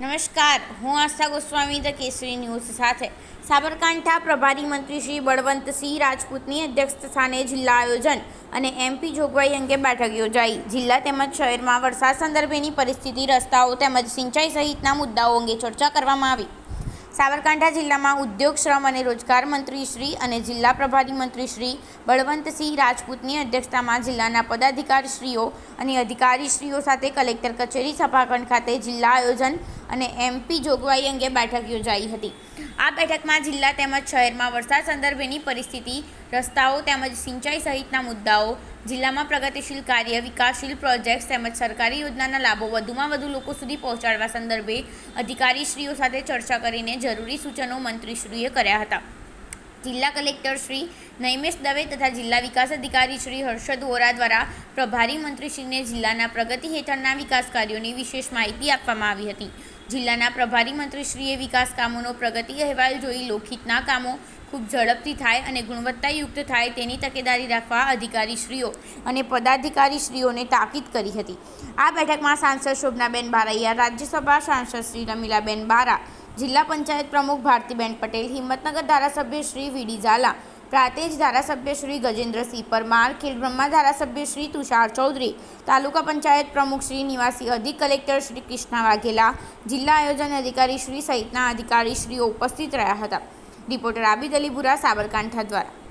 નમસ્કાર, હું Astha Goswami, the Kesari news સાથે. સાબરકાંઠા પ્રભારી મંત્રી શ્રી બળવંતસિંહ રાજપૂતની અધ્યક્ષ સ્થાને જિલ્લા આયોજન અને એમપી જોગવાઈ અંગે બેઠક યોજાઈ. જિલ્લા તેમજ શહેરમાં વરસાદ સંદર્ભેની પરિસ્થિતિ, રસ્તાઓ તેમજ સિંચાઈ સહિતના મુદ્દાઓ અંગે ચર્ચા કરવામાં આવી. સાબરકાંઠા જિલ્લામાં ઉદ્યોગ, શ્રમ અને રોજગાર મંત્રી શ્રી અને જિલ્લા પ્રભારી મંત્રી શ્રી બળવંતસિંહ રાજપૂતની અધ્યક્ષતામાં જિલ્લાના પદાધિકારીશ્રીઓ અને અધિકારીશ્રીઓ સાથે કલેક્ટર કચેરી, સભાખંડ ખાતે જિલ્લા આયોજન અને એમપી જોગવાઈ અંગે બેઠક યોજાઈ હતી. આ બેઠકમાં જિલ્લા તેમજ શહેરમાં વરસાદ સંદર્ભેની પરિસ્થિતિ, રસ્તાઓ તેમજ સિંચાઈ સહિતના મુદ્દાઓ જિલ્લામાં પ્રગતિશીલ કાર્ય, વિકાસશીલ પ્રોજેક્ટ્સ તેમજ સરકારી યોજનાના લાભો વધુમાં વધુ લોકો સુધી પહોંચાડવા સંદર્ભે અધિકારીશ્રીઓ સાથે ચર્ચા કરીને જરૂરી સૂચનો મંત્રીશ્રીએ કર્યા હતા. જિલ્લા કલેક્ટર શ્રી નૈમેશ દવે તથા જિલ્લા વિકાસ અધિકારી શ્રી હર્ષદ વોરા દ્વારા પ્રભારી મંત્રીશ્રીને જિલ્લાના પ્રગતિ હેઠળના વિકાસ કાર્યોની વિશેષ માહિતી આપવામાં આવી હતી. જિલ્લાના પ્રભારી મંત્રીશ્રીએ વિકાસ કામોનો પ્રગતિ અહેવાલ જોઈ લોખિતના કામો ખૂબ ઝડપથી થાય અને ગુણવત્તાયુક્ત થાય તેની તકેદારી રાખવા અધિકારીશ્રીઓ અને પદાધિકારીશ્રીઓને તાકીદ કરી હતી. આ બેઠકમાં સાંસદ શોભનાબેન બારૈયા, રાજ્યસભા સાંસદ શ્રી રમીલાબેન બારા, જિલ્લા પંચાયત પ્રમુખ ભારતીબેન પટેલ, હિંમતનગર ધારાસભ્ય શ્રી વીડી ઝાલા પ્રાંતેજ ધારાસભ્ય શ્રી ગજેન્દ્રસિંહ પરમાર ખેડબ્રહ્મા ધારાસભ્ય શ્રી તુષાર ચૌધરી, તાલુકા પંચાયત પ્રમુખ શ્રી નિવાસી અધિક કલેક્ટર શ્રી કૃષ્ણા વાઘેલા, જિલ્લા આયોજન અધિકારી શ્રી સહિતના અધિકારીશ્રીઓ ઉપસ્થિત રહ્યા હતા. રિપોર્ટર આબિદ અલીપુરા સાબરકાંઠા દ્વારા.